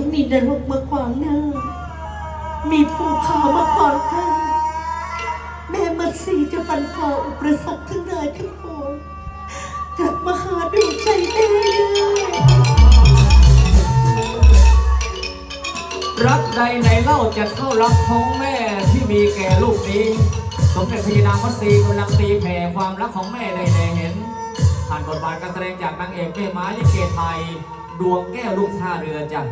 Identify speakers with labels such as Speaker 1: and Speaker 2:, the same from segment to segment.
Speaker 1: ให้มีนรกมาขวางหน้า มีภูเขามาขวางทางแม่มัดสีจะฟันฝ่าอุปสรรคทั้งหลายทั้งปวงกลับมาหาดวงใจแม่ได้
Speaker 2: รักใดในเล่าจะเข้ารักของแม่ที่มีแก่ลูกนี้ สมเด็จพระนางมัตสีกำลังตีแผ่ความรักของแม่ได้แน่เห็น ผ่านบทบาทการแสดงจากนางเอกแม่ไม้ลิเกไทย ดวงแก้วลูกท่าเรือจ้ะ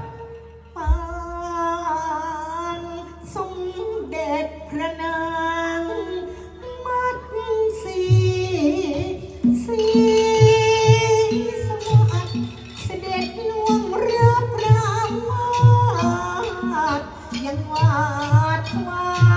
Speaker 1: ด็จพระนางมัดสีสีสวัสดิ์เสด็จล่วงรับรามาดยังวาดวา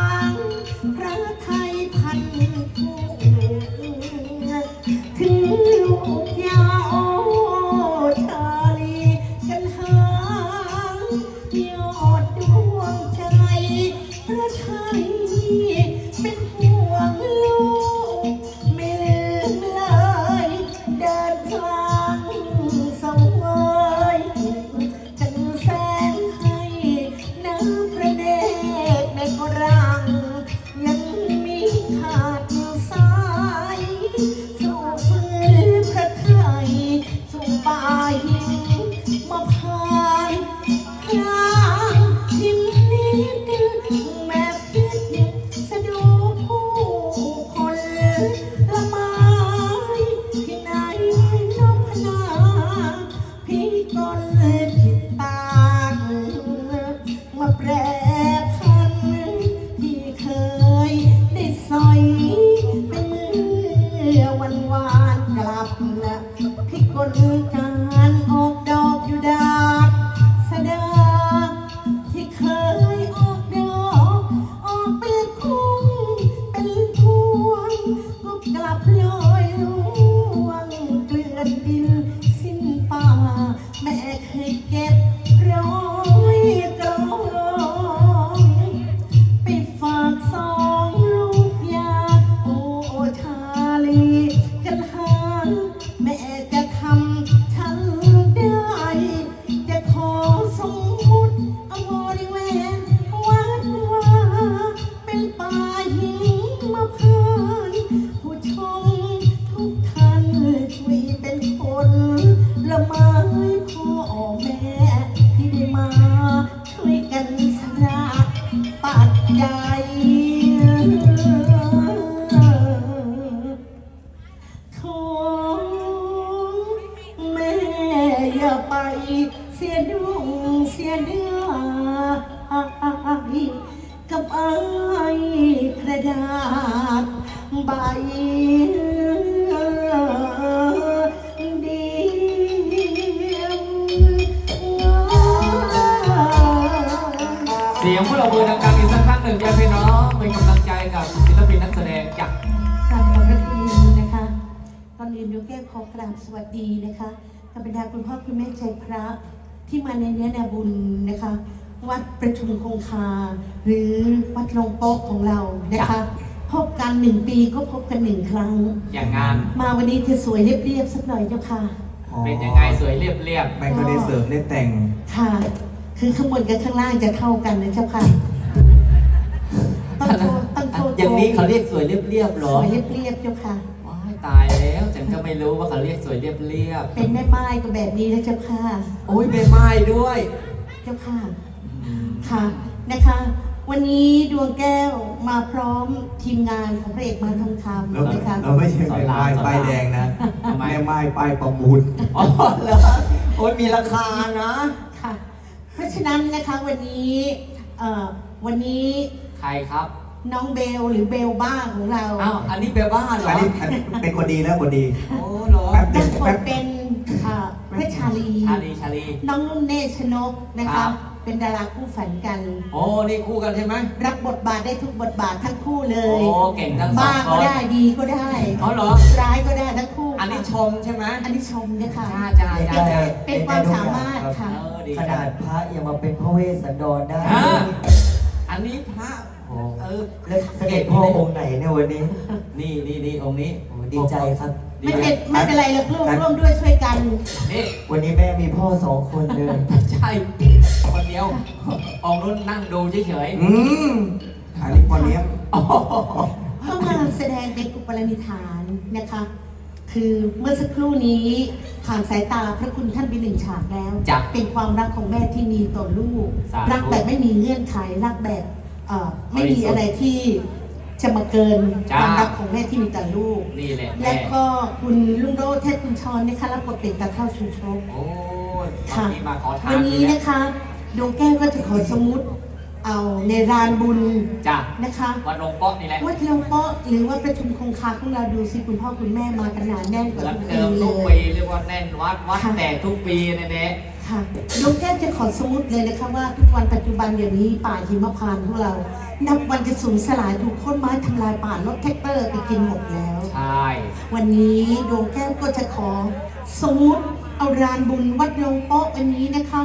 Speaker 1: ม นะคะ พบกันหนึ่งปีก็พบกันหนึ่งครั้ง
Speaker 2: อย่างงาน
Speaker 1: มาวันนี้จะสวยเรียบๆสักหน่อยเจ้าค่ะ
Speaker 2: เป็นยังไงสวยเรียบเรียบ
Speaker 3: ไม่ก็ได้เสริมได้แต่ง
Speaker 1: ค่ะ คือข้างบนกับข้างล่างจะเท่ากันนะเจ้าค่ะ ต้องโทษต้องโทษ
Speaker 4: อย่างนี้เขาเรียกสวยเรียบๆหร
Speaker 1: ส
Speaker 4: อ
Speaker 1: วยเรียบๆเจ้าค่ะ
Speaker 2: ว้ายตายแล้วฉันก็ไม่รู้ว่าเขาเรียกสวยเรียบเรียบ
Speaker 1: เป็นแม่ไม้ก็แบบนี้นะเจ้าค่ะ
Speaker 4: โอ้ยใบไม้ด้วย
Speaker 1: เจ้าค่ะ
Speaker 2: อืม
Speaker 1: ค่ะนะคะ วันนี้ดวงแก้วมาพร้อมทีมงานของพระเอกมาทองค
Speaker 3: เราำ
Speaker 1: นะคะ
Speaker 3: เราไม่ใช่แม่ไม้ป้ายแดงนะแม่ไม้ป้ายประมูล
Speaker 4: อ๋อเหรอโอ้ยมีราคานะ
Speaker 1: ค่ะ เพราะฉะนั้นนะคะวันนี้เอ่อวันนี้
Speaker 2: ใครครับ
Speaker 1: น้องเบลหรือเบลบ้าของเรา
Speaker 4: อ้าวอันนี้แปลว่าเหร
Speaker 3: อั
Speaker 4: อน
Speaker 3: นี้อันนี้เป็นคนดีแล้วคนดี
Speaker 4: โอ้เหรอ
Speaker 3: แป๊บ
Speaker 1: รับบทเป็นเอ่อเพชรชาลี
Speaker 2: ชาลีชาลี
Speaker 1: น้องนุ่นเนชนกนะ
Speaker 2: ครั
Speaker 1: คะ
Speaker 2: บ
Speaker 1: เป็นดาราคู่ฝันกัน
Speaker 4: โอ้นี่คู่กันใช่ไหม
Speaker 1: รับบทบาทได้ทุกบทบาททั้งคู่เล
Speaker 2: โอ้
Speaker 1: ย
Speaker 2: เก่งทั้งสอ
Speaker 1: บ้าง
Speaker 2: ค
Speaker 1: ก็
Speaker 2: น
Speaker 1: ได้ดีก็ได้
Speaker 4: อ๋อเหรอ
Speaker 1: ร้ายก็ได้ทั้งคู่
Speaker 4: อันนี้ชมใช่ไหม
Speaker 1: อันนี้ชมเนี่ยค่ะ
Speaker 2: จ้าจ้าจ้าจ้า
Speaker 1: เป็นความสามารถค่ะ
Speaker 2: เออดี
Speaker 4: ข
Speaker 2: จ้ะ
Speaker 4: นาดพระยังมาเป็นพระเวสสันดรได้
Speaker 2: ฮะอันนี้พระโหโอ้
Speaker 4: เออ
Speaker 5: แล้วเสด็จพ่อองค์ไหนเนี่ยวันนี้
Speaker 2: นี่นี่นี่องค์นี้
Speaker 5: โอ้ดีใจครับ
Speaker 1: ไม่เป็นไม่เป็นไรเราร่วมร่วมด้วยช่วยกัน
Speaker 2: นี่
Speaker 5: วันนี้แม่มีพ่อสองคนเลย
Speaker 2: ใช่คนเดียวองค์นู้นนั่งดูเฉย
Speaker 3: อืมอันนี้คนเนี้ย
Speaker 2: ๆอ๋อ
Speaker 1: เข้ามาแสดงเป็นอุปนิธานนะคะ คือเมื่อสักครู่นี้ผ่านสายตาพระคุณท่านไปหนึ่งฉากแล้ว
Speaker 2: จ้ะ
Speaker 1: เป็นความรักของแม่ที่มีต่อลูก
Speaker 2: สาธุ
Speaker 1: รักแบบไม่มีเงื่อนไขรักแบบเอ่อไม่มีอะไรที่ จะมาเกิน
Speaker 2: จ้ะ
Speaker 1: ความรักของแม่ที่มีต่อลูก
Speaker 2: นี่แหละ
Speaker 1: และ
Speaker 2: แม่
Speaker 1: ก็คุณลุงโรธเทพคุณชรนะคะรับบทเป็นตาเท่าชูชก
Speaker 2: โอ้ย
Speaker 1: ค่ะ
Speaker 2: วันนี้มาขอทาน
Speaker 1: วันนี้
Speaker 2: เลย
Speaker 1: นะคะดวงแก้วก็จะขอสมมุติเอาในรานบุญ
Speaker 2: จ้ะ
Speaker 1: นะคะ
Speaker 2: วันลงเปาะนี่แหละ
Speaker 1: วัดหลวงพ่อหรือว่าประชุมคงคาของเราดูสิคุณพ่อคุณแม่มากันหนาแน่นก
Speaker 2: เห
Speaker 1: ว่า
Speaker 2: มือน
Speaker 1: ทุกปี
Speaker 2: เดิม
Speaker 1: เล
Speaker 2: ทุก
Speaker 1: ย
Speaker 2: ปีเรียกว่าแน่นวัดวัด
Speaker 1: ค่ะ
Speaker 2: แตกทุกปีนะเน่
Speaker 1: ค่ะดวงแก้วจะขอสมมุติเลยนะคะว่าทุกวันปัจจุบันเดี๋ยวนี้ป่าหิมพานต์ของเรา นับวันจะสูญสลายถูกโค้นไม้ทำลายป่ารถแท็กเตอร์ไปกินหมดแล้ว
Speaker 2: ใช่
Speaker 1: วันนี้ดวงแก้วก็จะขอสมมุติเอารานบุญวัดหลวงพ่อวันนี้นะคะ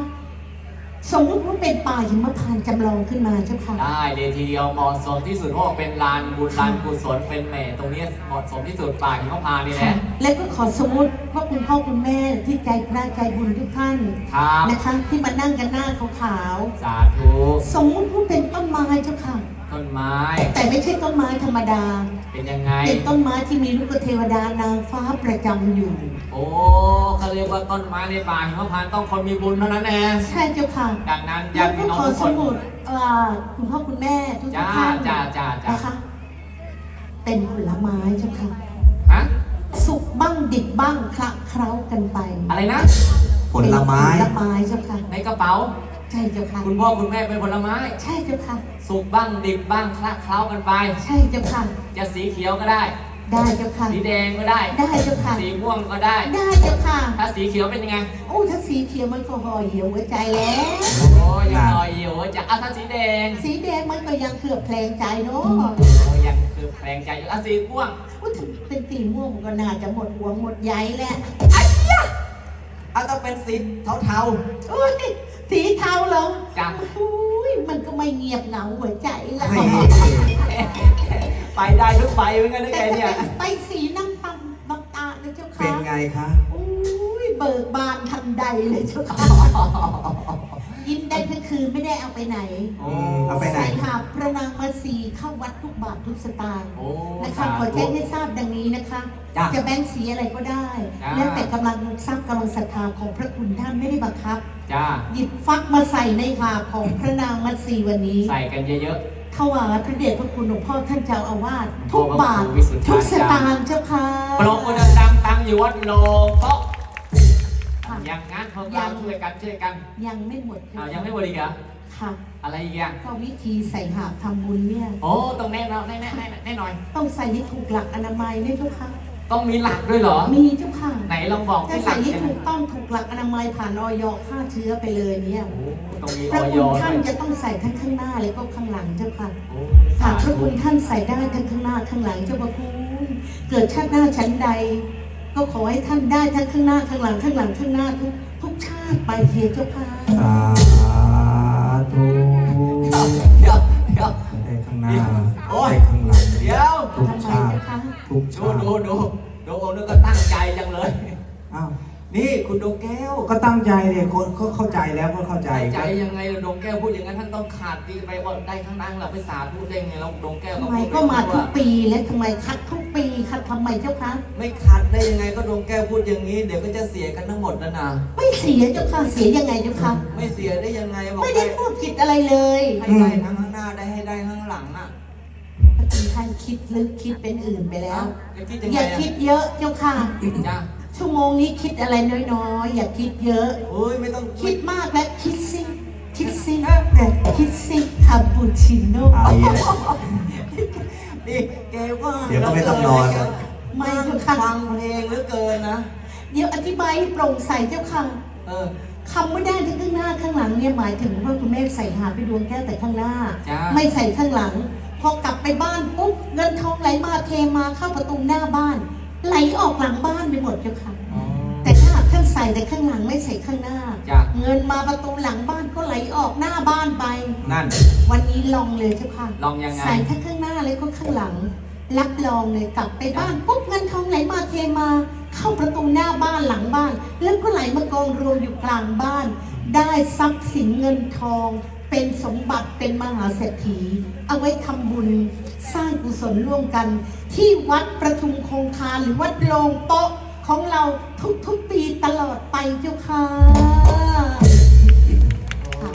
Speaker 1: สมมุติว่าเป็นป่าหิมพานต์จำลองขึ้นมาเจ้าค่ะ
Speaker 2: ได้เลยทีเดียวเหมาะสมที่สุดเพราะว่าเป็นลานบุญลานกุศลเป็นแหม่ตรงนี้เหมาะสมที่สุดป่าหิมพานต์นี่แหละ
Speaker 1: และก็ขอสมมติว่าคุณพ่อคุณแม่ที่ใจพระใจบุญทุกท่าน
Speaker 2: ครับ
Speaker 1: นะคะที่มานั่งกันหน้าขาว
Speaker 2: สาธุ
Speaker 1: ๆสมมุติว่าเป็นต้นไม้เจ้าค่ะ
Speaker 2: ต้นไม้
Speaker 1: แต่ไม่ใช่ต้นไม้ธรรมดา
Speaker 2: เป็นยังไง
Speaker 1: เป็นต้นไม้ที่มีลูกเทวดานางฟ้าประจำอยู่
Speaker 2: โอ้เขาเรียกว่าต้นไม้ในป่าหิมพานต์ต้องคนมีบุญเท่านั้นแน่
Speaker 1: ใช่เจ้าค่ะ
Speaker 2: ดังนั้นญา
Speaker 1: แล้ว
Speaker 2: ติ
Speaker 1: ก็
Speaker 2: พี่น้อง
Speaker 1: ขอ
Speaker 2: ทุก
Speaker 1: ส
Speaker 2: คน
Speaker 1: มุดเอ่อคุณพ่อคุณแม่ทุก
Speaker 2: จ้า
Speaker 1: ท่าน
Speaker 2: จ้าจ้าจ้า
Speaker 1: นะคะ เป็นผลไม้เจ้าค่ะ
Speaker 2: ฮะ
Speaker 1: สุกบ้างดิบบ้างคละเคล้ากันไป
Speaker 2: อะไรนะ
Speaker 3: ผลไม้
Speaker 1: เป็นผลไม้เจ้าค่ะ
Speaker 2: ในกระเป๋า
Speaker 1: ใช่เจ้าค่ะ
Speaker 2: คุณพ่อคุณแม่เป็นผลไม้
Speaker 1: ใช่เจ้าค่ะ
Speaker 2: สุกบ้างดิบบ้างคละเคล้ากันไป
Speaker 1: ใช่เจ้าค่ะ
Speaker 2: จะสีเขียวก็ได้
Speaker 1: ได้เจ้าค่ะ
Speaker 2: สีแดงก็ได้
Speaker 1: ได้เจ้าค่ะ
Speaker 2: สีม่วงก็ได้
Speaker 1: ได้เจ้าค่ะ
Speaker 2: ถ้าสีเขียวเป็นยังไง
Speaker 1: โอ้ถ้าสีเขียวมันก็ห่อเหี่ยวหัวใจแล้ว
Speaker 2: โอ้ยังลอยอยู่จะเอาถ้าสีแดง
Speaker 1: สีแดงมันก็ยังเขือบแผลงใจเนาะ
Speaker 2: โอ้ยังคือแปลงใจอยู่อะสีม่วง
Speaker 1: ว่าถึงเป็นสีม่วงมันก็น่าจะหมดหัวหมดใยแหละ
Speaker 4: เอาต้องเป็นสีเทา
Speaker 1: โอ้ยสีเทาเหรอ
Speaker 2: จ้ะ
Speaker 1: โอ้ยมันก็ไม่เงียบเหงาหัวใจละ
Speaker 3: ให้
Speaker 2: ไปได้ทุกใบเหมือนกันนะแก
Speaker 1: แต่
Speaker 2: เนี่ย
Speaker 1: ไปสีน้ำตาลน้ำตาลนะเจ้า
Speaker 3: เป็น
Speaker 1: ค่ะ
Speaker 3: ไงคะ
Speaker 1: โอ้ยเบิกบานทันใดเลยเจ้าค่ะ ยิ้มได้ทั้งคืนไม่ได้เอาไปไหน
Speaker 2: โอ้
Speaker 3: เอาไปไหน
Speaker 1: ใส่หาบประนางมาสีเข้าวัดทุกบาททุกสตางค์
Speaker 2: โอ้
Speaker 1: นะคะขอแจ้งให้ทราบดังนี้นะคะ
Speaker 2: จ้ะ
Speaker 1: จะแบ่งสีอะไรก็ได้
Speaker 2: จ้ะ
Speaker 1: แล้วแต่กำลังทรัพย์กำลังศรัทธาของพระคุณท่านไม่ได้บังคับ
Speaker 2: จ้า
Speaker 1: หยิบฟักมาใส่ในหาบของพระนางมัตสีวันนี้
Speaker 2: ใส่กันเยอะ
Speaker 1: ถวายพระเดชพระคุณหลวงพ่อท่านเจ้าอาวาสทุก
Speaker 2: ขอบพระ
Speaker 1: บาท
Speaker 2: คุณวิสุทธา
Speaker 1: ทุกสตางค์เจ้าค่ะ
Speaker 2: ๆปลงมือดังๆตั้งอยู่วัดโลโต๊ะ
Speaker 1: ค่ะ
Speaker 2: อ ย่างงั้นพวกเราช่วยกันช่วยกัน
Speaker 1: ยังไม่หมดเจ้า
Speaker 2: อ้าว
Speaker 1: ค่ะ
Speaker 2: ยังไม่หมดอีกเหรอ
Speaker 1: ค่ะ
Speaker 2: อะไรอีกอะ
Speaker 1: ก็วิธีใส่หาบทำบุญเนี่ย
Speaker 2: โอ้ต้องแน่นอนแน่แน่แน่แน่หน่อย
Speaker 1: ต้องใส่ให้ถูกหลักอนามัยเนี่ยเจ้าค่ะ
Speaker 2: ต้องมีหลักด้วยเหรอ
Speaker 1: มีเจ้าค่ะ
Speaker 2: ไหนลองบอก
Speaker 1: ถ้า
Speaker 2: ที่หลั
Speaker 1: ใส่
Speaker 2: ก
Speaker 1: ให้
Speaker 2: ยังไง
Speaker 1: ถูกต้องถูกหลักอนามัยผ่านออยฆ่าเชื้อไปเลยเนี่ย
Speaker 2: โอ้ต้องมี
Speaker 1: พ
Speaker 2: อ
Speaker 1: ระ
Speaker 2: อย
Speaker 1: คุณ
Speaker 2: ด้
Speaker 1: ท่าน
Speaker 2: วย
Speaker 1: จะต้องใส่ทั้งข้างหน้าและก็ข้างหลังเจ้าค่ะ
Speaker 2: โอ้
Speaker 1: หากพระ
Speaker 2: ธุ
Speaker 1: คุณท่านใส่ได้ทั้งข้างหน้าข้างหลังเจ้าพระคุณ เกิดชาติหน้าชั้นใด ก็ขอให้ท่านได้ทั้งข้างหน้าข้างหลังข้างหลังข้างหน้าทุกทุกชาติไปเทียเจ้าค่ะ
Speaker 3: สาธุ
Speaker 2: เดี๋ยวเดี๋ยว
Speaker 3: ได้ข้างหน้า
Speaker 2: โอ้ย
Speaker 3: ได้ข้างหลัง
Speaker 2: เดี๋ยว
Speaker 3: ทุก
Speaker 1: ทำไม
Speaker 3: ชาติ
Speaker 1: เจ้าค่ะ
Speaker 3: ทุก
Speaker 2: ดู
Speaker 3: ชาติ
Speaker 2: ดูดูดูโอ้นึกก็ตั้งใจจังเลย
Speaker 3: อ้าว
Speaker 2: นี่คุณดวงแก้ว
Speaker 3: ก็ตั้งใจเลยคนก็เข้าใจแล้วก็เข้าใจ
Speaker 2: ใจยังไงล่ะดวงแก้วพูดอย่างนั้นท่านต้องขาดดีไปว่าได้ข้างล่างเราไปสาธุได้ไงเราดวงแก้ว
Speaker 1: ทำ
Speaker 2: ก็
Speaker 1: ไม
Speaker 2: พูด
Speaker 1: ก็มาทุก
Speaker 2: ว่า
Speaker 1: ปีและทำไมคัดทุกปีคัดทำไมเจ้าคะ
Speaker 2: ไม่ขาดได้ยังไงก็ดวงแก้วพูดอย่างนี้ เดี๋ยวก็จะเสียกันทั้งหมดแล้วนะ
Speaker 1: ไม่เสียเจ้าค่ะเสียยังไงเจ้าค่ะ
Speaker 2: ไม่เสียได้ยังไงบอก
Speaker 1: ไม่
Speaker 2: ได้
Speaker 1: ได้พูดผิดอะไรเลย
Speaker 2: ให้ได้ทั้งข้างหน้าได้ให้ได้ข้างหลังอะ
Speaker 1: พระคุณท่านคิดลึกคิดเป็นอื่นไปแล้ว
Speaker 2: จะคิดยัง
Speaker 1: อ
Speaker 2: ไง
Speaker 1: ย่า
Speaker 2: อะ
Speaker 1: คิดเยอะเจ้าค่ะ
Speaker 2: จ้า
Speaker 1: ชั่วโมงนี้คิดอะไรน้อยๆ อย่าคิดเยอะ
Speaker 2: โอ้ยไม่ต้อง
Speaker 1: คิดมากและคิดซิคิดซิคิดซิคาปูชิโน่
Speaker 3: เอาอีกแล้ว
Speaker 2: นี่แกว่า
Speaker 3: เดี๋ยวก็ไม่ต้องนอน
Speaker 2: แก
Speaker 1: ไม่
Speaker 2: ฟั
Speaker 1: เจ้าค่ะ
Speaker 2: งเพลงเหลือเกินนะ
Speaker 1: เดี๋ยวอธิบายให้โปร่งใสเจ้าค่ะ
Speaker 2: เออ
Speaker 1: คำว่าได้ทั้งข้างหน้าข้างหลังเนี่ยหมายถึงว่าคุณแม่ใส่หาไปดวงแก้วแต่ข้างหน้า
Speaker 2: จ้า
Speaker 1: ไม่ใส่ข้างหลัง พอกลับไปบ้านปุ๊บเงินทองไหลมาเทมาเข้าประตูหน้าบ้าน ไหลออกหลังบ้านไปหมดเจ้าค่ะ
Speaker 2: อ๋อ
Speaker 1: แต่ถ้าหากท่านใส่แต่ข้างหลังไม่ใส่ข้างหน้า
Speaker 2: จ้ะ
Speaker 1: เงินมาประตูหลังบ้านก็ไหลออกหน้าบ้านไป
Speaker 3: นั่น
Speaker 1: วันนี้ลองเลยเจ้าค่ะ
Speaker 2: ลองยังไง
Speaker 1: ใส่ทั้งข้างหน้าเลยก็ข้างหลัง รับรองเลยกลับไปบ้านปุ๊บเงินทองไหลมาเทมา เข้าประตูหน้าบ้านหลังบ้าน แล้วก็ไหลมากองรวมอยู่กลางบ้าน ได้ทรัพย์สินเงินทอง เป็นสมบัติเป็นมหาเศรษฐี เอาไว้ทำบุญสร้างกุศลร่วมกัน ที่วัดประทุมคงคาหรือวัดโลงโต๊ะของเราทุกๆปีตลอดไปเจ้าค่ะ
Speaker 2: โอ้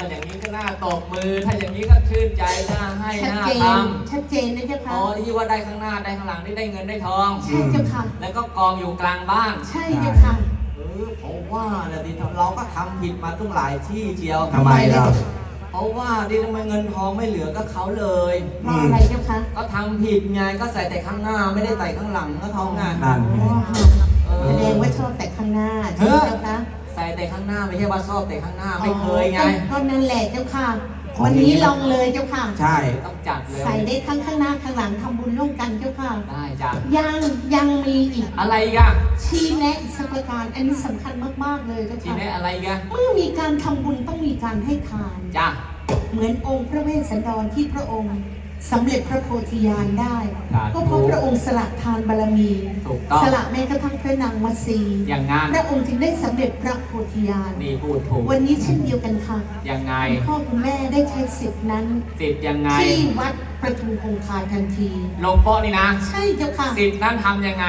Speaker 2: มันอย่างนี้ก็น่าตบมือ ถ้าอย่างนี้ก็ชื่นใจน่าให้
Speaker 1: ชัด
Speaker 2: น่า
Speaker 1: เจ
Speaker 2: ท
Speaker 1: นชัดเจนนะเจ้าำค่ะ
Speaker 2: อ๋อที่ว่าได้ข้างหน้าได้ข้างหลังได้ได้เงินได้ทอง
Speaker 1: ใช่เจ้าค่ะ
Speaker 2: แล้วก็กองอยู่กลางบ้าน
Speaker 1: ใช่เจ้าค่ะ
Speaker 4: เออเพราะ ว่าเนี่ยดิเราก็ทำผิดมาตั้งหลายที่เชียว
Speaker 3: ทำไมเรา
Speaker 4: เพราะว่าดิทำไมเงินทองไม่เหลือก็เขาเลย
Speaker 1: เพราะอะไรเจ้าคะ
Speaker 4: ก็ทำผิดไงก็ใส่แต่ข้างหน้าไม่ได้ใส่ข้างหลังก็เขาไง
Speaker 3: นั่น
Speaker 1: อ๋อ
Speaker 4: เออ
Speaker 1: แสดงว่าชอบแต่ข้างหน้าใช่ไหมเจ้าคะ
Speaker 4: ใส่แต่ข้างหน้าไม่ใช่ว่าชอบแต่ข้างหน้าไม่เคยไง
Speaker 1: อ๋อก็นั่นแหละเจ้าค่ะ วันนี้ลองเลยเจ้าค่ะ
Speaker 3: ใช่
Speaker 2: ต้องจัดเลย
Speaker 1: ใส่ได้ทั้งข้างหน้าข้างหลังทำบุญร่วมกันเจ้าค่ะ
Speaker 2: ได้จ้ะ
Speaker 1: ยังยังมีอีก
Speaker 2: อะไรอีกัน
Speaker 1: ชี้แนะอีกสักประการอันนี้สำคัญมากๆเลยเจ้า
Speaker 2: ที
Speaker 1: ค่ะ
Speaker 2: นี้อะไรอีกัน
Speaker 1: เมื่อมีการทำบุญต้องมีการให้ทาน
Speaker 2: จ้ะ
Speaker 1: เหมือนองค์พระเวสสันดรที่พระองค์ สำเร็จพระโพธิญาณได้ก็เพราะพระองค์สละทานบารมี
Speaker 2: ถูกต้อง
Speaker 1: สละแม้กระทั่งพระนางมัตสี
Speaker 2: อย่างงาน
Speaker 1: พระองค์จึงได้สำเร็จพระโพธิญาณ
Speaker 2: นี่พูดถูก
Speaker 1: วันนี้เช่นเดียวกันค่ะ
Speaker 2: ยังไง
Speaker 1: คุณพ่อคุณแม่ได้ใช้สิทธินั้น
Speaker 2: สิทธิ์ยังไง
Speaker 1: ที่วัดประทุมคงคาทันที
Speaker 2: ลงโป๊ะนี่นะ
Speaker 1: ใช่เจ้าค่ะ
Speaker 2: สิทธิ์นั้นทำยังไง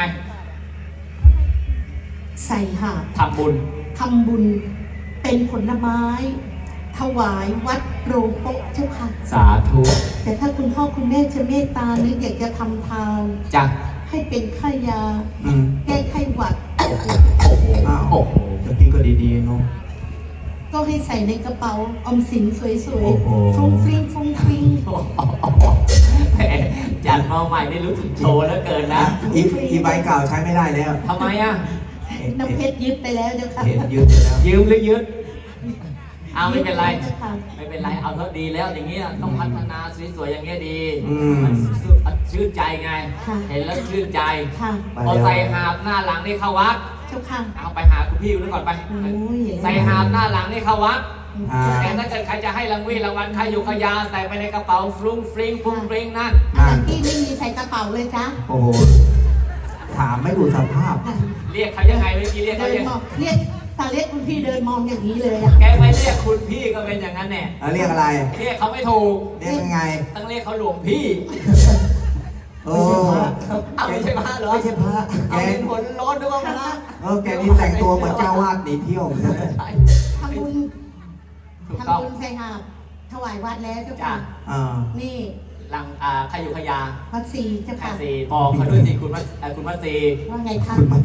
Speaker 1: ใส่หาบ
Speaker 2: ทำบุญ
Speaker 1: ทำบุญเป็นผลไม้ ถวายวัดโรงโป๊ะเจ้าค่ะ
Speaker 2: สาธุ
Speaker 1: แต่ถ้าคุณพ่อคุณแม่จะเมตตาหรืออยากจะทำทาน
Speaker 2: จ้ะ
Speaker 1: ให้เป็นค่ายา
Speaker 3: อืม
Speaker 1: แก้ไข้หวัด
Speaker 2: โอ้โห
Speaker 3: อ้าว
Speaker 2: โอ้โห
Speaker 3: เมื่อกี้ก็ดีๆเนาะ
Speaker 1: ก็ให้ใส่ในกระเป๋าออมสินสวย
Speaker 3: โอ้โห
Speaker 1: ๆฟรุ้งฟริ้งฟรุ้งฟริ้ง
Speaker 2: แหมจัดมาใหม่นี่รู้สึกโชว์แล้วเกินนะ
Speaker 3: อีอีใบเก่าใช้ไม่ได้แล้ว
Speaker 2: ทำไมอะ
Speaker 1: น้ำเพชรยึดไปแล้วเจ้าค่ะ
Speaker 3: เห็นยืดไปแล้ว
Speaker 2: ยืมหรือยึด เอาไม่เป็นไร
Speaker 1: เจ้าค่ะ
Speaker 2: ไม่เป็นไร เอาเท่าดีแล้วอย่างเงี้ยต้องพัฒนาสวยๆอย่างเงี้ยดี
Speaker 3: อืม
Speaker 2: มันชื่นใจไง
Speaker 1: ค่ะ
Speaker 2: เห็นแล้วชื่นใจ
Speaker 1: ค่ะ
Speaker 3: ไป
Speaker 2: พอ
Speaker 3: แล้ว
Speaker 2: ใส่หาบหน้าหลังนี่เข้าวัด
Speaker 1: เจ้าค่ะ
Speaker 2: เอาไปหาคุณพี่ดูก่อนไป
Speaker 1: โอ้ยอย่างนั้น
Speaker 2: ใส่หาบหน้าหลังนี่เข้าวัด
Speaker 3: อ่า
Speaker 2: แต่ถ้าเกิดใครจะให้รางวีรางวัลใครอยู่ขยาใส่ไปในกระเป๋าฟรุ้งฟริ้งฟรุ้งฟริ้งนั่น
Speaker 1: อาจารย์พี่ไม่มีใส่กระเป๋าเลยจ้ะ
Speaker 3: โอ้โหถามไม่ดูสภาพ
Speaker 2: เรียกเขายังไงเมื่อกี้เรียก
Speaker 1: เดิ
Speaker 2: เขา
Speaker 1: น
Speaker 2: ยัง
Speaker 1: มองเรียก ตาเรียกคุณพี่เดินมองอย่างนี้เลยอะ
Speaker 2: แกไม่เรียกคุณพี่ก็เป็นอย่างนั้นแน่
Speaker 3: แล้วเรียกอะไร
Speaker 2: เรียกเขาไม่ถูก
Speaker 3: เรียกยังไง
Speaker 2: ต้องเรียกเขาหลวงพี่
Speaker 3: โอ้
Speaker 2: เอาไม่ใช่พระเหรอ
Speaker 3: ไม่ใช่พระแก
Speaker 2: เอาเป็นผลร้อนด้วยว่าพระ
Speaker 3: เออแกนี่แต่งตัวเหมือนเจ้าวาดหนีเที่ยวเหมือนกันนะ
Speaker 1: ทำบุญ
Speaker 2: ถูกต้อง
Speaker 1: ทำบุญใส่หาบถวายวัดแล้วเจ้า
Speaker 2: จ้ะ
Speaker 1: ค่ะ
Speaker 3: อ่า
Speaker 1: นี่
Speaker 2: ห ลังอ่าใครอยู่ขยา
Speaker 1: วัดศรีเจ้า
Speaker 2: แค่
Speaker 1: ค่ะ
Speaker 2: สี่บอกเขาด้วยสิคุณวัดเอ่อคุณวัดสี
Speaker 1: ว่าไงคะ
Speaker 3: คุณมัด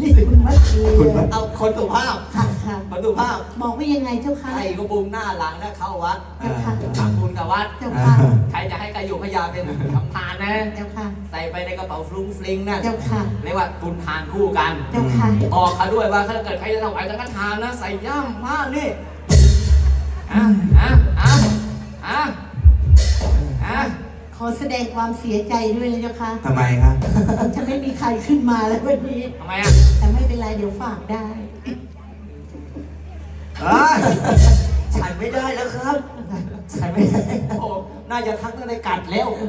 Speaker 1: นี่คุณวัดศรี
Speaker 3: คุณวัด
Speaker 4: เอาคนสุภาพ
Speaker 1: ค่ะค่ะ
Speaker 4: คนสุภาพ
Speaker 1: บอกว่ายังไงเจ้าค่ะ
Speaker 4: ใส่กระบุงหน้าหลังแล้วเข้าวัด
Speaker 1: เจ้าค่ะ
Speaker 2: ทำบุญกับวัด
Speaker 1: เจ้าค่ะ
Speaker 2: ใครจะให้ใครอยู่ขยาเป็นทำทานนะ
Speaker 1: เจ้าค่ะ
Speaker 2: ใส่ไปในกระเป๋าฟรุ้งฟริ้งนั่น
Speaker 1: เจ้าค่ะ
Speaker 2: เรียกว่าบุญทานคู่กัน
Speaker 1: เจ้าค่ะ
Speaker 2: บอกเขาด้วยว่าถ้าเกิดใครจะถวายสังฆทานนะใส่ย่ามผ้านี่อะอะอะอะ อะ
Speaker 1: ขอแสดงความเสียใจด้วยนะเจ้าค่ะ
Speaker 3: ทำไมครับ
Speaker 1: จะไม่มีใครขึ้นมาแล้ววันนี้
Speaker 2: ทำไมอะ
Speaker 1: แต่ไม่เป็นไรเดี๋ยวฝากได้
Speaker 3: เอ้ย
Speaker 4: ฉันไม่ได้แล้วครับ ฉันไม่ได้
Speaker 2: โอ้โหน่าจะทักตั้งแต่กัดแล้ว
Speaker 4: โอ้โห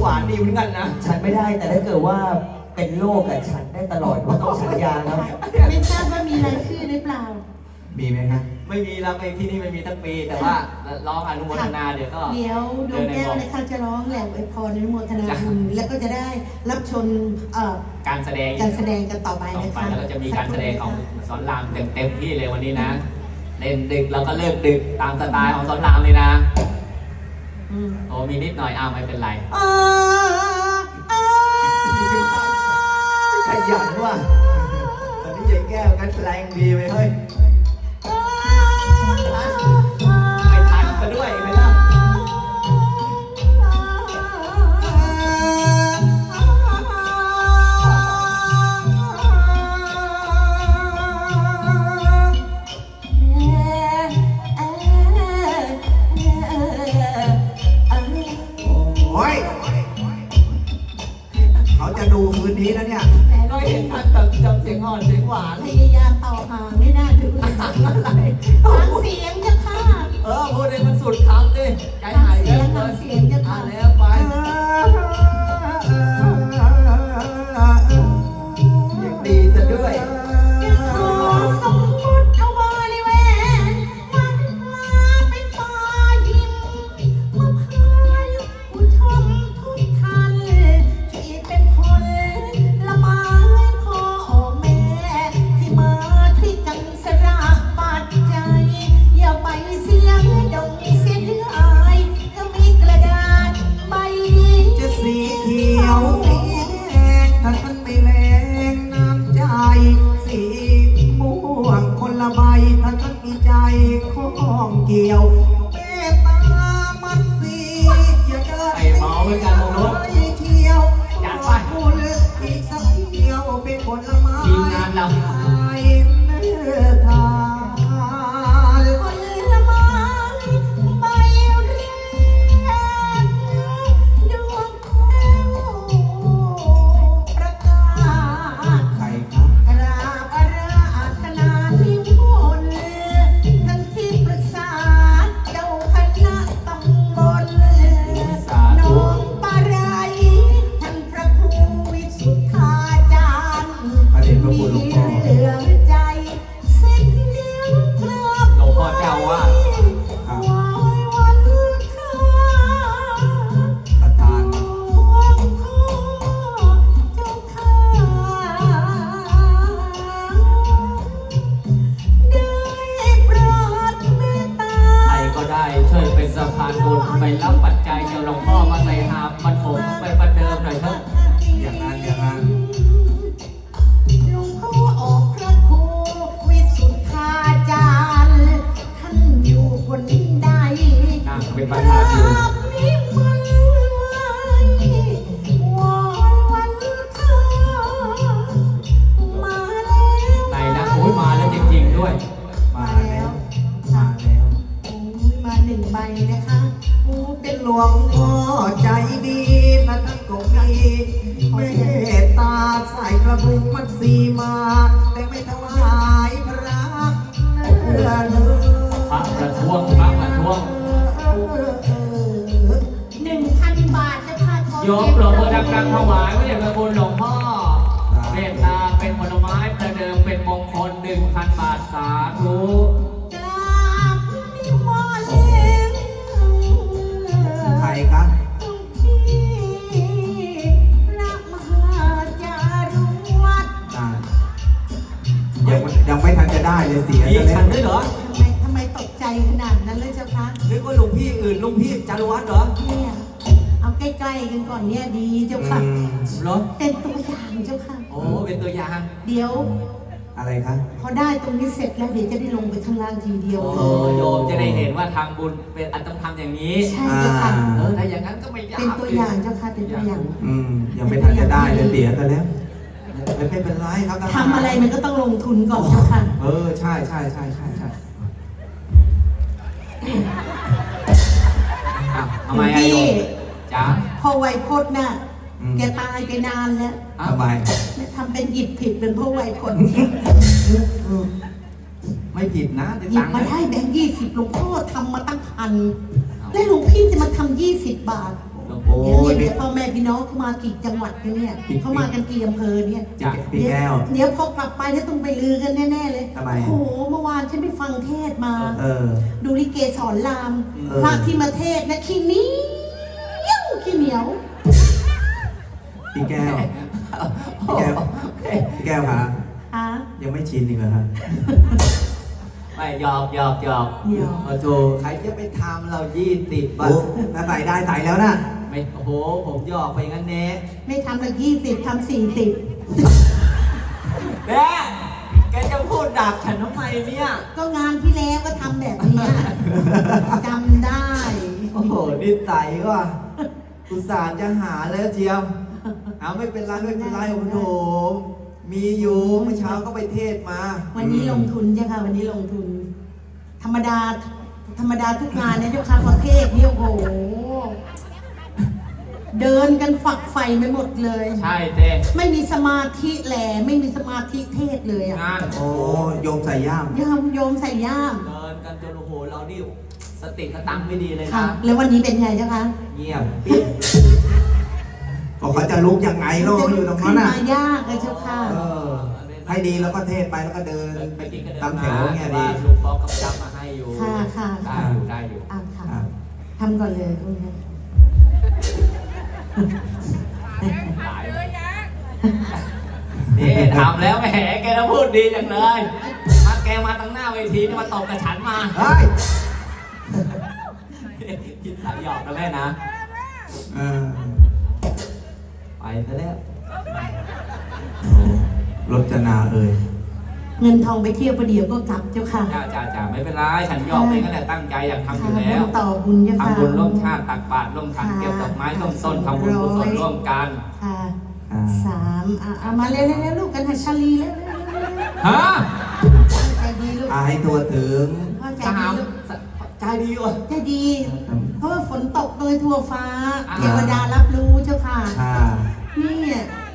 Speaker 4: หวานดีเหมือนกันนะ ฉันไม่ได้แต่ถ้าเกิดว่าเป็นโรคกับฉันได้ตลอดว่าต้องฉันยาครับ
Speaker 1: ไม่ทราบว่ามีรายชื่อหรือเปล่า
Speaker 3: มีไหมครับ
Speaker 2: ไม่มีแล้วไปที่นี่ไม่มีทั้งปี แต่ว่าร้องอนุโมทนาเดี๋ยวก็
Speaker 1: เดี๋ยวดวงแก้วนะคะจะร้องแหลมอวยพรอนุโมทนาบุญแล้วก็จะได้รับชมเอ่อ
Speaker 2: การแสดง
Speaker 1: การแสดงกันต่อไป
Speaker 2: ต่อ
Speaker 1: นะ
Speaker 2: ไป
Speaker 1: คะ
Speaker 2: แล้วก็จะมีการแสดงของสอนรามเต็มเต็มที่เลยวันนี้นะเล่นดึกแล้วก็เลิกดึกตามสไตล์ของสอนรามเลยนะ
Speaker 1: อืม
Speaker 2: โอ้มีนิดหน่อยอ้าวไม่เป็นไร
Speaker 1: อ่าอ่า
Speaker 4: ขยันว่ะตอนนี้ยายแก้วกันแรงดีไปเฮ้ย
Speaker 3: เม
Speaker 1: ต
Speaker 3: ตา
Speaker 1: ใส่
Speaker 2: กระ
Speaker 1: บุ
Speaker 2: ง
Speaker 3: มัดสีมา แต่ไม่ถวายพระเนื้อเลย
Speaker 2: พระประท้วงพระประท้วง
Speaker 1: หนึ่งพันบาทจะพาขอ
Speaker 2: โยมหลวงพ่อดังๆถวายไม่ได้กระบุญหลวงพ่อเมตตาเป็นผลไม้ประเดิมเป็นมงคลหนึ่งพันบาทสาธุ
Speaker 3: ไม่ทันจะได้เลยเสีย
Speaker 4: พี่
Speaker 3: ซะ
Speaker 4: ฉั
Speaker 3: แล้
Speaker 4: น
Speaker 3: ว
Speaker 4: ด้วยเหรอ
Speaker 1: ทำไมทำไมตกใจขนาดนั้นเลยเจ้าคะ
Speaker 4: นึกว่าหลวงพี่อื่นหลวงพี่จารุวัฒน์เหรอ
Speaker 1: เนี่ยเอาใกล้ๆกันก่อนเนี่ยดีเจ้าค่ะ
Speaker 3: อืม
Speaker 4: เหรอ
Speaker 1: เป็นตัวอย่างเจ้าค่ะ
Speaker 4: โอ้เป็นตัวอย่าง
Speaker 1: เดี๋ยว
Speaker 3: อะไรครับ
Speaker 1: พอได้ตรงนี้เสร็จแล้วเดี๋ยวจะได้ลงไปข้างล่างทีเดียว
Speaker 2: โอ้
Speaker 1: เลย
Speaker 2: โยมจะได้เห็นว่าทางบุญเป็นอันต้องทำอย่างนี้
Speaker 1: ใช่เจ้าค่ะ
Speaker 3: อ่า
Speaker 2: เออถ้าอย่างนั้นก็ไม่ยาก
Speaker 1: เป็นตัวอย่างเจ้าค่ะเป็นตัวอย่าง
Speaker 3: อืมยังไม่ทันจะได้เลยเสียซะแล้ว ไม่เป็นไรครับ
Speaker 1: ทำอะไรมันก็ต้องลงทุนก่อนเจ้าค่ะ
Speaker 3: เออ ใช่ใช่ใช่ใช่ใช่
Speaker 2: อะทำไมอะโยมจ๋า
Speaker 1: พอไวยพจน์น่ะแกตายไปนานแล้ว
Speaker 2: อะ
Speaker 3: ทำไม
Speaker 1: เนี่ยทำเป็นหยิบผิดเป็นพ่อไวยพจน์
Speaker 3: ไม่ผิดนะได้
Speaker 1: หยิ
Speaker 3: ตั
Speaker 1: บ
Speaker 3: งค์
Speaker 1: มา
Speaker 3: นะ
Speaker 1: ได้แบงค์ยี่สิบหลวงพ่อทำมาตั้งพัน แล้วหลวงพี่จะมาทำยี่สิบบาท
Speaker 2: หลวง
Speaker 3: โอ้
Speaker 2: พ่อ
Speaker 1: เดี๋ยวยเดี๋ยวพ่อแม่พี่น้องเขามากี่จังหวัดกันเนี่ยเขามากันกี่อำเภอเนี่ย
Speaker 2: จ้ะ
Speaker 3: พี่แก้ว
Speaker 1: เดี๋ยวพอกลับไปแล้วต้องไปลือกันแน่ๆเลย
Speaker 3: ทำไม
Speaker 1: โอ้โหเมื่อวานฉันไปฟังเทศน์มา
Speaker 3: เออ
Speaker 1: ดูลิเกสอนราม
Speaker 3: เออ
Speaker 1: พระที่มาเทศน์นะขี้เหนียวขี้เหนียว
Speaker 3: พี่แก้ว พี่แก้ว พี่แก้วครับ
Speaker 1: ฮะ
Speaker 3: ยังไม่ชินอีกเหรอครับ
Speaker 2: ไม่หยอกหยอกหยอก
Speaker 1: เหนียว
Speaker 4: โอ้โหใครจะไปทำเรายี่สิบ
Speaker 3: โอ้
Speaker 4: บาท
Speaker 3: ถ้าใส่ได้ใส่แล้วนะ
Speaker 2: ไม่
Speaker 4: โอ้โห ผมหยอกไปงั้นแน่
Speaker 1: ไม่ทำละยี่สิบทำสี่สิบ
Speaker 4: แม่แกจะพูดดักฉันทำไมเนี่ย
Speaker 1: ก็งานที่แล้วก็ทำแบบเนี้ยจำได้
Speaker 4: โอ้โหนิสัยก็อุตส่าห์จะหาแล้วเชียวเอาไม่เป็นไรไม่เป็นไรโอ้โหมีอยู่เมื่อเช้าก็ไปเทศมา
Speaker 1: วันนี้ลงทุนใช่ค่ะ วันนี้ลงทุน ธรรมดา ธรรมดาทุกงานเนี่ยเจ้าค่ะพอเทศเนี่ยโอ้โห เดินกันฝักใฝ่ไปหมดเลย
Speaker 2: ใช่เต้
Speaker 1: ไม่มีสมาธิแหละไม่มีสมาธิเทศเลยอะ
Speaker 2: งาน
Speaker 3: โอ้โยมใส่ย่าม
Speaker 1: ย่ามโยมใส่ย่าม
Speaker 2: เดินกันจนโอ้โหเรานี่สติสตังค์ไม่ดีเลย
Speaker 1: ค่ะ
Speaker 2: นะ
Speaker 1: แล้ววันนี้เป็นไงเจ้าคะ
Speaker 4: เงียบปิ๊บ
Speaker 3: บอกเขาจะลุกยังไงโลกอยู่ตรง
Speaker 1: ขึ้
Speaker 3: นั้นนน่ะ
Speaker 1: มายากเลยเจ้าค่ะ
Speaker 3: เออ ให้ดีแล้วก็เทศไปแล้วก็เดิน
Speaker 2: ไปกินกันเดิน
Speaker 3: ตามแถว
Speaker 2: มา
Speaker 3: เงี้ย
Speaker 2: แต่
Speaker 3: ดี
Speaker 2: ว่าลุงป๊อกกำจับมาให้อยู่
Speaker 1: ค่ะค่ะ
Speaker 2: ได้อยู่ได้อยู่
Speaker 1: อะค่ะ
Speaker 3: อะ
Speaker 1: ทำก่อนเลยคุณค่ะ
Speaker 2: หลายนี่ทำแล้วแหมแกต้องพูดดีจังเลย มาแกมาตั้งหน้าเวทีนี่มาตบกับฉันมา
Speaker 3: เฮ้ย
Speaker 2: คิดสายหยอกนะแม่นะ
Speaker 3: เออ
Speaker 4: ไปซะแล้ว
Speaker 3: รจนาเอ่ย เงินทองไปเที่ยวประเดี๋ยวก็กลับเจ้าค่ะ
Speaker 2: จ้าจ้าจ้าไม่เป็นไรฉันยอมเองก็แหละตั้งใจอยากทำอยู่แล้ว
Speaker 3: บุญต่อบุญเจ้าค่ะ
Speaker 2: ทำบุญร่วมชาติตักบาตรร่วมขัน
Speaker 3: ค่ะ
Speaker 2: เกี่ยวกับไม้ร่วมต้นทำบุญกุศลร่วมกัน
Speaker 3: ค่ะ
Speaker 1: อ่า
Speaker 3: สามอะเอามาเร็วๆๆลูกกันหัดชาลีเร็วๆๆ
Speaker 2: ฮะ
Speaker 3: ๆใจดีลูก
Speaker 1: อาให้ตัวถึง
Speaker 3: พ่อใจ
Speaker 2: สา
Speaker 3: ดี
Speaker 2: ม
Speaker 3: ลูก
Speaker 2: ใจดีว่ะ
Speaker 3: ใจดี เพราะว่าฝนตกโดยทั่วฟ้า
Speaker 2: อ่า
Speaker 3: เทวดารับรู้เจ้าค่ะ
Speaker 1: ค่ะ
Speaker 3: นี่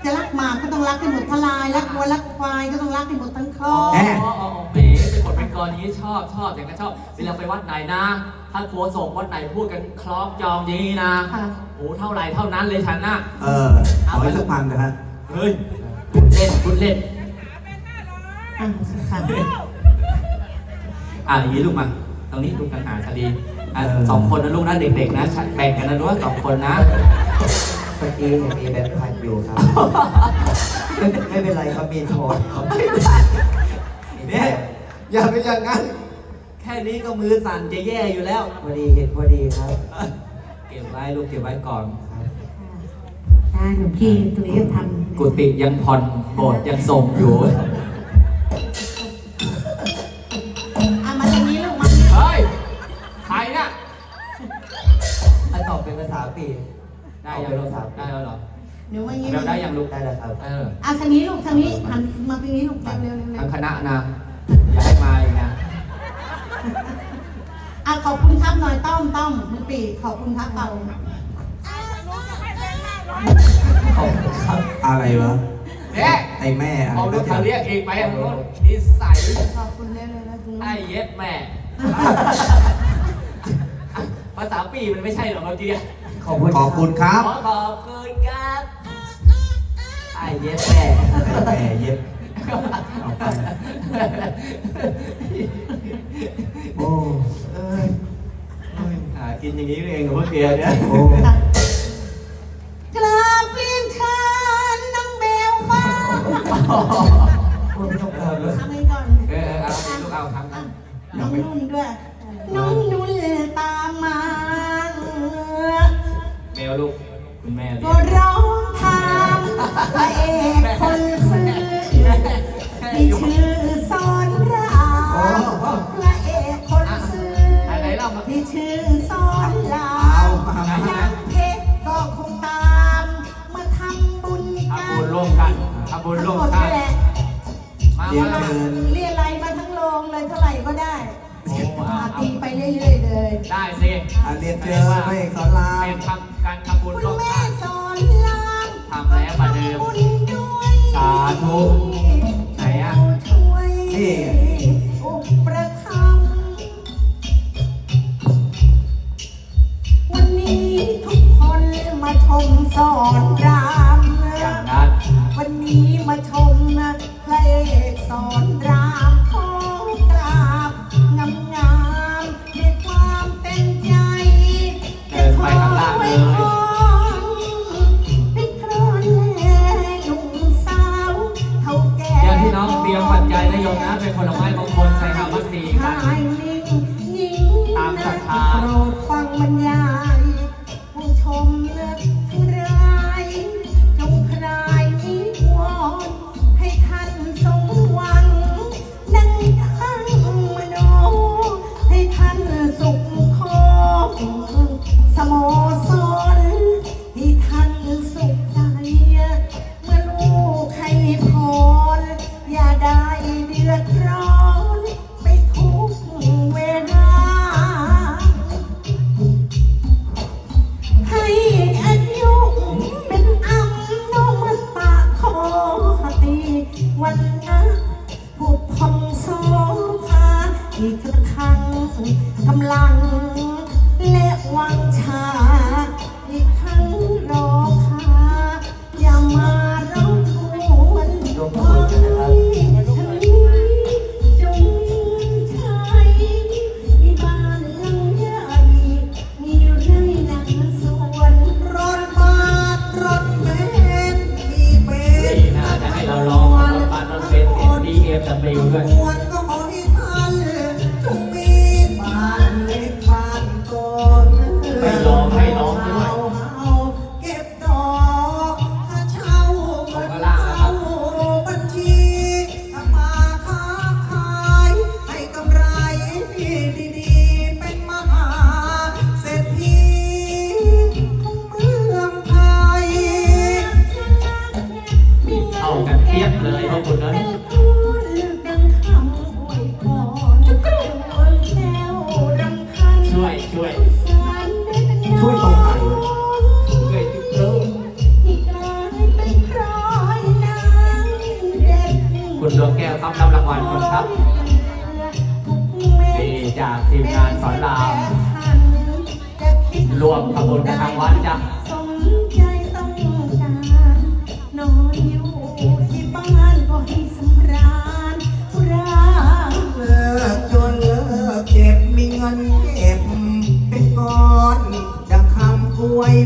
Speaker 3: จะรักหมาก็ต้องรักให้หมดทลายรักวัวรักควายก็ต้องรักให้หมดทั้งครอ
Speaker 2: อ๋
Speaker 3: บ
Speaker 1: แห
Speaker 2: ออ๋ออ๋อแหมเป็นบทเป็นกรอย่างนี้ชอบชอบอย่างก็ชอบเวลาไปวัดไหนนะ ถ้าโคศกวัดไหนพูดกันคล้องจองอย่างนี้นะ
Speaker 3: ค่ะ
Speaker 2: โอ้เท่าไหร่เท่านั้นเลยฉันน่ะ
Speaker 1: เออขอให้สักพันนะฮะ
Speaker 2: เฮ้ยพูดเล่นพูดเล่น
Speaker 3: อะค่ะ
Speaker 2: อะอย่างนี้ลูกมาตรงนี้ลูกกันหาคดีอะ
Speaker 1: เออ
Speaker 2: สองคนนะลูกนะเด็กๆนะแบ่งกันนะด้วยสองคนนะ
Speaker 1: เมื่อกี้เห็นมีแบงค์พันอยู่ครับ ไม่ไม่เป็นไรครับมีทอนครับ
Speaker 4: เนี่ยอย่าไปอย่างนั้น แค่นี้ก็มือสั่นจะแย่อยู่แล้ว
Speaker 1: พอดีเห็นพอดีครับ
Speaker 2: เก็บไว้ลูกเก็บไว้ก่อน
Speaker 3: อ่าหนูพี่ตัวเองทำ
Speaker 2: กุฏิยังผ่อนโบสถ์ยังส่งอยู่ เหรอ
Speaker 3: หนูว่าอย่างนี้
Speaker 2: เดี๋ยวได้ยังลูก
Speaker 1: ได้แล้วครับ
Speaker 2: เออ
Speaker 3: อะทางนี้ลูกทางนี้หันมาทางนี้ลูกเร็วเร็วเร็วเร็
Speaker 2: ทั้
Speaker 3: ว
Speaker 2: งคณะนะอย่าให้มาอีกนะ
Speaker 3: อะขอบคุณครับหน่อยต้อมต้อมมือปีขอบคุณครับเปล่า
Speaker 1: อะไรวะ
Speaker 2: เนี่ย
Speaker 1: ไอแม่อะไร
Speaker 2: เอาลูก
Speaker 1: นะ
Speaker 2: เขาเรียกเองไปเอาลูกนิสัย
Speaker 3: ขอบคุณเร็วเร็วเร็วคุณ
Speaker 2: ไอ้เย็ดแม่ ภาษาปีมันไม่ใช่หรอเมื่อกี้
Speaker 1: ขอบคุณขอบคุณครับ
Speaker 2: ขอขอบคุณครับ ไอ้เย็ดแม่
Speaker 1: ไอแม่เย็บเอาไปโอ้
Speaker 2: เอ้ยหากินอย่างนี้เองกับพวกเกียเนี่ย
Speaker 1: โอ้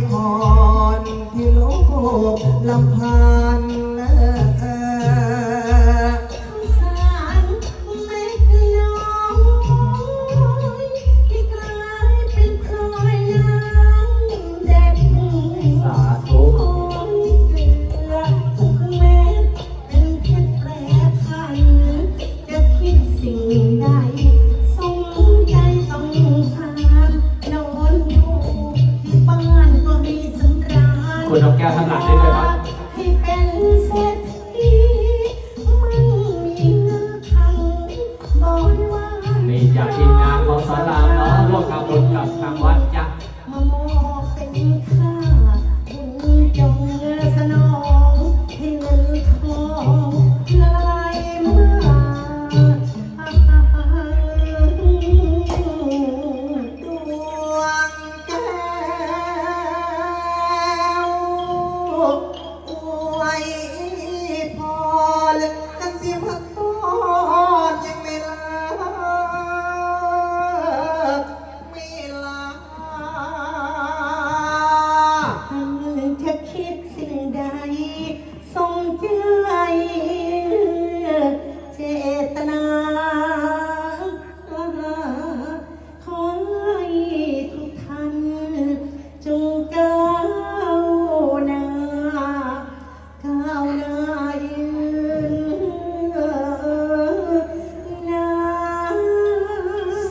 Speaker 1: ำ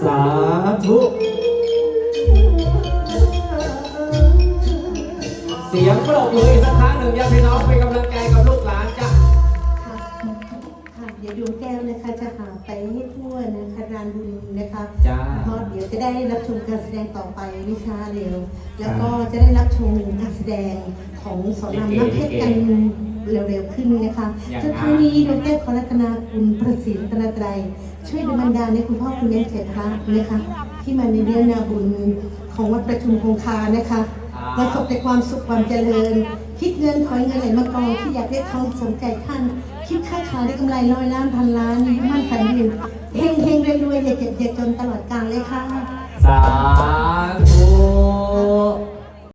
Speaker 4: สาธุ เสียงปรบมืออีกสักครั้งหนึ่งญาติพี่น้องเป็นกำลังใจกับลูกหลานจ้ะ
Speaker 1: ค่ะค่ะเดี๋ยวดวงแก้วนะคะจะหาไปให้ทั่วนะคะรานบุญนะคะ
Speaker 4: จ้า
Speaker 1: เพราะเดี๋ยวจะได้รับชมการแสดงต่อไปไม่ช้าเร็ว แล้วก็จะได้รับชมการแสดงของสอนรามน้ำเพชรกัน เร็วๆขึ้นนะคะ
Speaker 2: อย่าง
Speaker 1: จนครั้งนี้ดวงแก้วขอรัตนาคุณประสิทธิ์รัตนาไตรช่วยดลบันดาลให้คุณพ่อคุณแม่เสพระนะคะ ที่มาในเรื่องนาบุญของวัดประชุมคงคานะคะประสบแต่ความสุขความเจริญ คิดเงินขอให้เงินไหลมากองที่อยากได้ทองสนใจท่าน คิดค่าขายได้กำไรร้อยล้านพันล้านมีมั่นฝันยืนเฮงเฮงรวยรวยอย่าเจ็บอย่าจนตลอดกาลเลยค่ะ
Speaker 2: สาธุ